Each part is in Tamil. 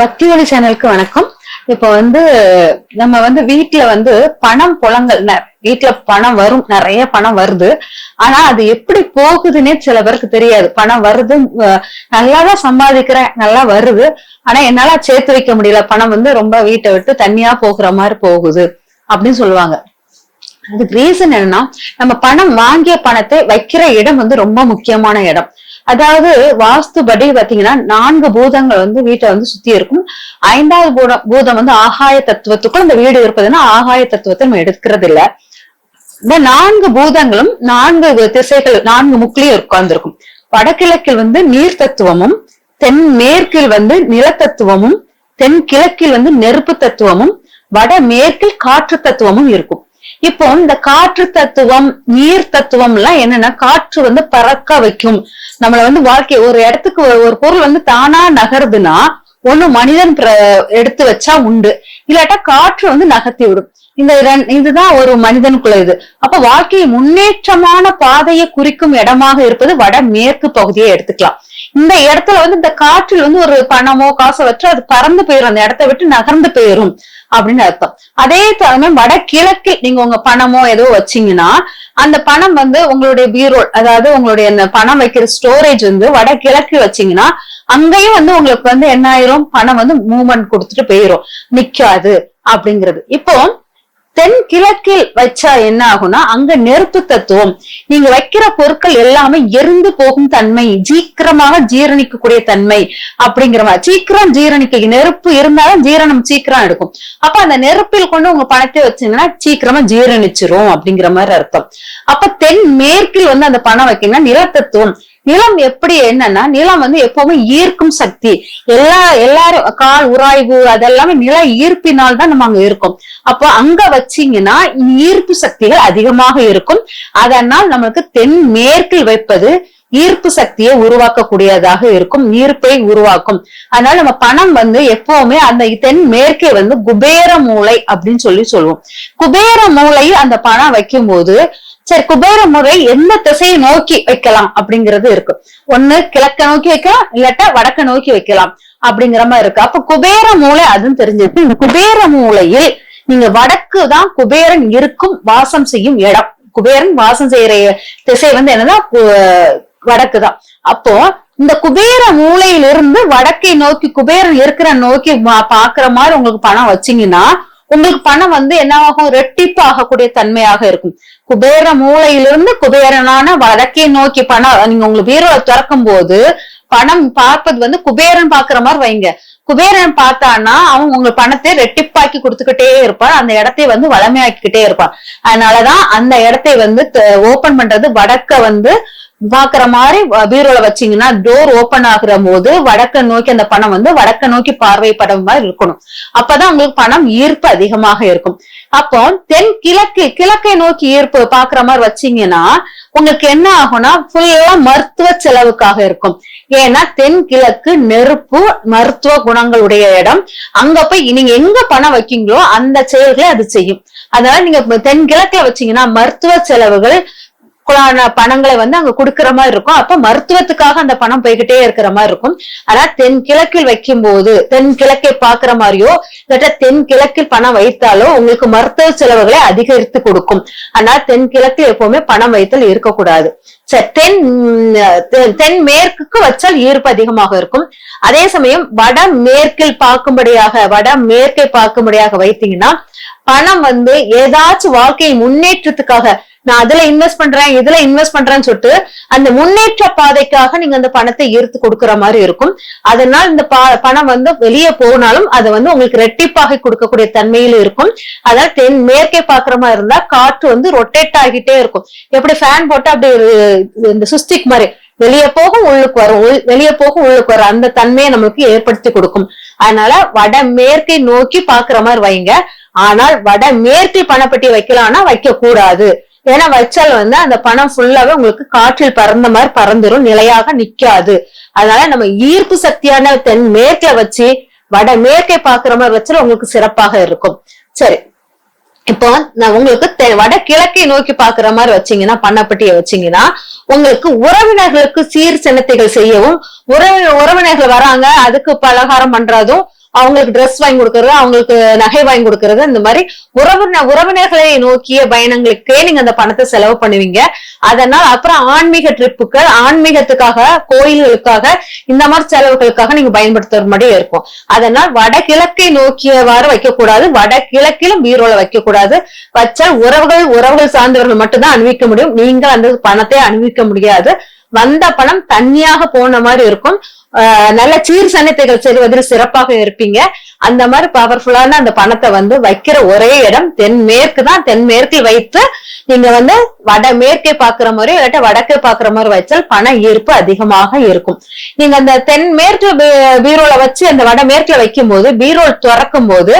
பக்தி ஒளி சேனலுக்கு வணக்கம். இப்ப வந்து நம்ம வந்து வீட்டுல வந்து பணம் புலங்கள் வீட்டுல பணம் வரும் நிறைய பணம் வருது. ஆனா அது எப்படி போகுதுன்னே சில பேருக்கு தெரியாது. பணம் வருது நல்லாதான் சம்பாதிக்கிறேன் நல்லா வருது. ஆனா என்னால சேர்த்து வைக்க முடியல. பணம் வந்து ரொம்ப வீட்டை விட்டு தனியா போகிற மாதிரி போகுது அப்படின்னு சொல்லுவாங்க. அதுக்கு ரீசன் என்னன்னா நம்ம பணம் வாங்கிய பணத்தை வைக்கிற இடம் வந்து ரொம்ப முக்கியமான இடம். அதாவது வாஸ்துபடி பாத்தீங்கன்னா நான்கு பூதங்கள் வந்து வீட்டை வந்து சுத்தி இருக்கும். ஐந்தாவது பூதம் பூதம் வந்து ஆகாய தத்துவத்துக்குள் இந்த வீடு இருப்பதுன்னா ஆகாய தத்துவத்தை நம்ம எடுக்கிறது இல்ல இந்த நான்கு பூதங்களும் நான்கு திசைகள் நான்கு முக்கிலையும் உட்கார்ந்துருக்கும். வடகிழக்கில் வந்து நீர் தத்துவமும் தென் மேற்கில் வந்து நிலத்தத்துவமும் தென் கிழக்கில் வந்து நெருப்பு தத்துவமும் வட மேற்கில் காற்று தத்துவமும் இருக்கும். இப்போ இந்த காற்று தத்துவம் நீர் தத்துவம் எல்லாம் என்னன்னா காற்று வந்து பறக்க வைக்கும். நம்மள வந்து வாழ்க்கை ஒரு இடத்துக்கு ஒரு- பொருள் வந்து தானா நகருதுன்னா ஒண்ணு மனிதன் எடுத்து வச்சா உண்டு. இல்லாட்டா காற்று வந்து நகர்த்தி விடும். இந்த இதுதான் ஒரு மனிதனுக்குள்ள இது. அப்ப வாழ்க்கையை முன்னேற்றமான பாதையை குறிக்கும் இடமாக இருப்பது வட மேற்கு பகுதியை எடுத்துக்கலாம். இந்த இடத்துல வந்து இந்த காற்றில் வந்து ஒரு பணமோ காசோ வச்சு அது பறந்து போயிடும் அந்த இடத்த விட்டு நகர்ந்து போயிரும். அப்படின்னு அர்த்தம். அதே சமயம் வடகிழக்கில் நீங்க உங்க பணமோ ஏதோ வச்சீங்கன்னா அந்த பணம் வந்து உங்களுடைய பீரோல் அதாவது உங்களுடைய அந்த பணம் வைக்கிற ஸ்டோரேஜ் வந்து வடகிழக்கு வச்சீங்கன்னா அங்கேயும் வந்து உங்களுக்கு வந்து என்ன ஆயிரும்? பணம் வந்து மூவ்மெண்ட் கொடுத்துட்டு போயிரும். நிக்காது அப்படிங்கிறது. இப்போ தென்கிழக்கில் வச்சா என்ன ஆகும்னா அங்க நெருப்பு தத்துவம். நீங்க வைக்கிற பொருட்கள் எல்லாமே எரிந்து போகும் தன்மை சீக்கிரமாக ஜீரணிக்கக்கூடிய தன்மை அப்படிங்கிற மாதிரி. சீக்கிரம் ஜீரணிக்க நெருப்பு இருந்தாலும் ஜீரணம் சீக்கிரம் எடுக்கும். அப்ப அந்த நெருப்பில் கொண்டு உங்க பணத்தை வச்சீங்கன்னா சீக்கிரமா ஜீரணிச்சிரும் அப்படிங்கிற மாதிரி அர்த்தம். அப்ப தென் மேற்கில் வந்து அந்த பணம் வைக்கீங்கன்னா நிலத்தத்துவம். நிலம் எப்படி என்னன்னா நிலம் வந்து எப்பவுமே ஈர்க்கும் சக்தி. எல்லா எல்லாரும் கால் உராய்வு அதெல்லாமே நில ஈர்ப்பினால் தான் நம்ம அங்க இருக்கோம். அப்போ அங்க வச்சீங்கன்னா ஈர்ப்பு சக்திகள் அதிகமாக இருக்கும். அதனால் நமக்கு தென் மேற்கில் வைப்பது ஈர்ப்பு சக்தியை உருவாக்கக்கூடியதாக இருக்கும். ஈர்ப்பை உருவாக்கும். அதனால நம்ம பணம் வந்து எப்பவுமே அந்த தென் மேற்கே வந்து குபேர மூளை அப்படின்னு சொல்லி சொல்லுவோம். குபேர மூலையில் அந்த பணம் வைக்கும்போது சரி குபேர முறை எந்த திசையை நோக்கி வைக்கலாம் அப்படிங்கிறது இருக்கு. ஒண்ணு கிழக்க நோக்கி வைக்கலாம் இல்லாட்டா வடக்க நோக்கி வைக்கலாம் அப்படிங்கிற மாதிரி இருக்கு. அப்ப குபேர மூளை அதுன்னு தெரிஞ்சிருக்கு. இந்த குபேர மூளையில் நீங்க வடக்கு தான் குபேரன் இருக்கும் வாசம் செய்யும் இடம். குபேரன் வாசம் செய்யற திசை வந்து என்னன்னா வடக்கு தான். அப்போ இந்த குபேர மூலையிலிருந்து வடக்கை நோக்கி குபேரன் இருக்கிற நோக்கி பாக்குற மாதிரி உங்களுக்கு பணம் வச்சீங்கன்னா உங்களுக்கு பணம் வந்து என்னவாகும்? ரெட்டிப்பு ஆகக்கூடிய தன்மையாக இருக்கும். குபேர மூளையிலிருந்து குபேரனான வடக்கே நோக்கி பணம் நீங்க உங்களுக்கு பீரோவை திறக்கும் போது பணம் பார்ப்பது வந்து குபேரன் பாக்குற மாதிரி வைங்க. குபேரன் பார்த்தான்னா அவன் உங்க பணத்தை ரெட்டிப்பாக்கி கொடுத்துக்கிட்டே இருப்பான். அந்த இடத்தை வந்து வளமையாக்கிக்கிட்டே இருப்பான். அதனாலதான் அந்த இடத்தை வந்து ஓபன் பண்றது வடக்க வந்து பாக்குற மாதிரி பீரோல வச்சீங்கன்னா டோர் ஓபன் ஆகுற போது வடக்க நோக்கி அந்த பணம் வந்து வடக்க நோக்கி பார்வைப்படும் மாதிரி இருக்கணும். அப்பதான் உங்களுக்கு பணம் ஈர்ப்பு அதிகமாக இருக்கும். அப்போ தென் கிழக்கு கிழக்கை நோக்கி ஈர்ப்பு பாக்குற மாதிரி வச்சீங்கன்னா உங்களுக்கு என்ன ஆகும்னா ஃபுல்லா மருத்துவ செலவுக்காக இருக்கும். ஏன்னா தென் கிழக்கு நெருப்பு மருத்துவ குணங்களுடைய இடம். அங்க போய் நீங்க எங்க பணம் வைக்கீங்களோ அந்த செயல்களை அது செய்யும். அதனால நீங்க தென் கிழக்குல வச்சீங்கன்னா மருத்துவ செலவுகள் குழான பணங்களை வந்து அங்க கொடுக்கிற மாதிரி இருக்கும். அப்ப மருத்துவத்துக்காக அந்த பணம் போய்கிட்டே இருக்கிற மாதிரி இருக்கும். ஆனா தென் கிழக்கில் வைக்கும் போது தென் கிழக்கை பாக்குற மாதிரியோ இல்லாட்டா தென் கிழக்கில் பணம் வைத்தாலோ உங்களுக்கு மருத்துவ செலவுகளை அதிகரித்து கொடுக்கும். ஆனால் தென் கிழக்கில் எப்பவுமே பணம் வைத்தல் இருக்கக்கூடாது. தென் தென்- மேற்குக்கு வச்சால் ஈர்ப்பு அதிகமாக இருக்கும். அதே சமயம் வட மேற்கில் பார்க்கும்படியாக வட மேற்கை பார்க்கும்படியாக வைத்தீங்கன்னா பணம் வந்து ஏதாச்சும் வாழ்க்கை முன்னேற்றத்துக்காக நான் அதுல இன்வெஸ்ட் பண்றேன் இதுல இன்வெஸ்ட் பண்றேன்னு சொல்லிட்டு அந்த முன்னேற்ற பாதைக்காக நீங்க அந்த பணத்தை ஈர்த்து கொடுக்கிற மாதிரி இருக்கும். அதனால் இந்த பணம் வந்து வெளியே போனாலும் அது வந்து உங்களுக்கு ரெட்டிப்பாக கொடுக்கக்கூடிய தன்மையில இருக்கும். அதாவது தென் மேற்கே பாக்குற மாதிரி இருந்தா காற்று வந்து ரொட்டேட் ஆகிட்டே இருக்கும். எப்படி ஃபேன் போட்டு அப்படி இந்த சுஸ்டிக் மாதிரி வெளியே போகும் உள்ளுக்கு வரும். உள்- வெளியே போகும் உள்ளுக்கு வரும். அந்த தன்மையை நம்மளுக்கு ஏற்படுத்தி கொடுக்கும். அதனால வட மேற்கை நோக்கி பாக்குற மாதிரி வைங்க. ஆனால் வட மேற்கில் பணப்பட்டி வைக்கலாம்னா வைக்க கூடாது ஏன்னா வச்சால் வந்து அந்த பணம் ஃபுல்லாவே உங்களுக்கு காற்றில் பறந்த மாதிரி பறந்துரும் நிலையாக நிக்காது. அதனால நம்ம ஈர்ப்பு சக்தியான தென் மேற்கை வச்சு வட மேற்கை பாக்குற மாதிரி வச்சால் உங்களுக்கு சிறப்பாக இருக்கும். சரி. இப்போ நான் உங்களுக்கு தெ- வட கிழக்கை நோக்கி பாக்குற மாதிரி வச்சீங்கன்னா பண்ணப்பட்டிய வச்சீங்கன்னா உங்களுக்கு உறவினர்களுக்கு சீர் சின்னத்தைகள் செய்யவும் உறவி உறவினர்கள் வராங்க அதுக்கு பலகாரம் பண்றதும் அவங்களுக்கு ட்ரெஸ் வாங்கி கொடுக்கறது அவங்களுக்கு நகை வாங்கி கொடுக்கறது இந்த மாதிரி உறவு உறவினர்களை நோக்கிய பயணங்களுக்கே நீங்க அந்த பணத்தை செலவு பண்ணுவீங்க. அதனால் அப்புறம் ஆன்மீக ட்ரிப்புகள் ஆன்மீகத்துக்காக கோயில்களுக்காக இந்த மாதிரி செலவுகளுக்காக நீங்க பயன்படுத்துற மாதிரி இருக்கும். அதனால் வடகிழக்கை நோக்கியவாறு வைக்கக்கூடாது. வடகிழக்கிலும் பீரோல வைக்கக்கூடாது. வச்சா வச்சால் உறவுகள் உறவுகள் சார்ந்தவர்கள் மட்டும்தான் அணிவிக்க முடியும். நீங்க அந்த பணத்தை அணிவிக்க முடியாது. வந்த பணம் தனியாக போன மாதிரி இருக்கும். நல்ல சீர் சன்னத்தைகள் செல்வதில் சிறப்பாக இருப்பீங்க. அந்த மாதிரி பவர்ஃபுல்லான அந்த பணத்தை வந்து வைக்கிற ஒரே இடம் தென்மேற்கு தான். தென்மேற்கில் வைத்து நீங்க வந்து வடமேற்கை பாக்குற மாதிரி இல்லாட்ட வடக்கே பாக்குற மாதிரி வச்சால் பண ஈர்ப்பு அதிகமாக இருக்கும். நீங்க அந்த தென்மேற்கு பீரோல வச்சு அந்த வடமேற்குல வைக்கும் போது பீரோல் திறக்கும் போது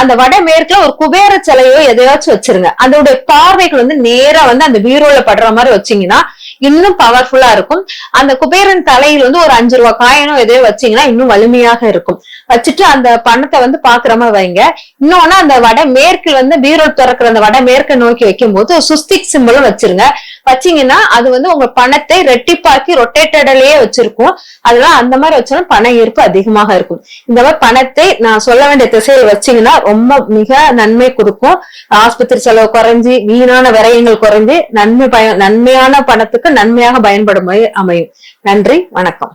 அந்த வடமேற்குல ஒரு குபேர சிலையோ எதையாச்சும் வச்சிருங்க. அதோடைய பார்வைகள் வந்து நேரா வந்து அந்த பீரோல படுற மாதிரி வச்சீங்கன்னா இன்னும் பவர்ஃபுல்லா இருக்கும். அந்த குபேரன் தலையில் வந்து ஒரு அஞ்சு ரூபாய் காயினோ எதையோ வச்சீங்கன்னா இன்னும் வலிமையாக இருக்கும். வச்சுட்டு அந்த பணத்தை வந்து பாக்குற மாதிரி வைங்க. இன்னொன்னு அந்த வட மேற்கில் வந்து பீரோ திறக்கிற அந்த வட மேற்கை நோக்கி வைக்கும் போது சுஸ்திக் சிம்பிளும் வச்சிருங்க. வச்சீங்கன்னா அது வந்து உங்க பணத்தை ரெட்டிப்பாக்கி ரொட்டேட்டடலயே வச்சிருக்கும். அதெல்லாம் அந்த மாதிரி வச்சாலும் பண ஈர்ப்பு அதிகமாக இருக்கும். இந்த மாதிரி பணத்தை நான் சொல்ல வேண்டிய திசையில் வச்சீங்கன்னா ரொம்ப மிக நன்மை கொடுக்கும். ஆஸ்பத்திரி செலவு குறைஞ்சி வீணான விரயங்கள் குறைஞ்சு நன்மை பய நன்மையான பணத்துக்கு நன்மையாக பயன்படும் அமையும். நன்றி வணக்கம்.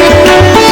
Thank you.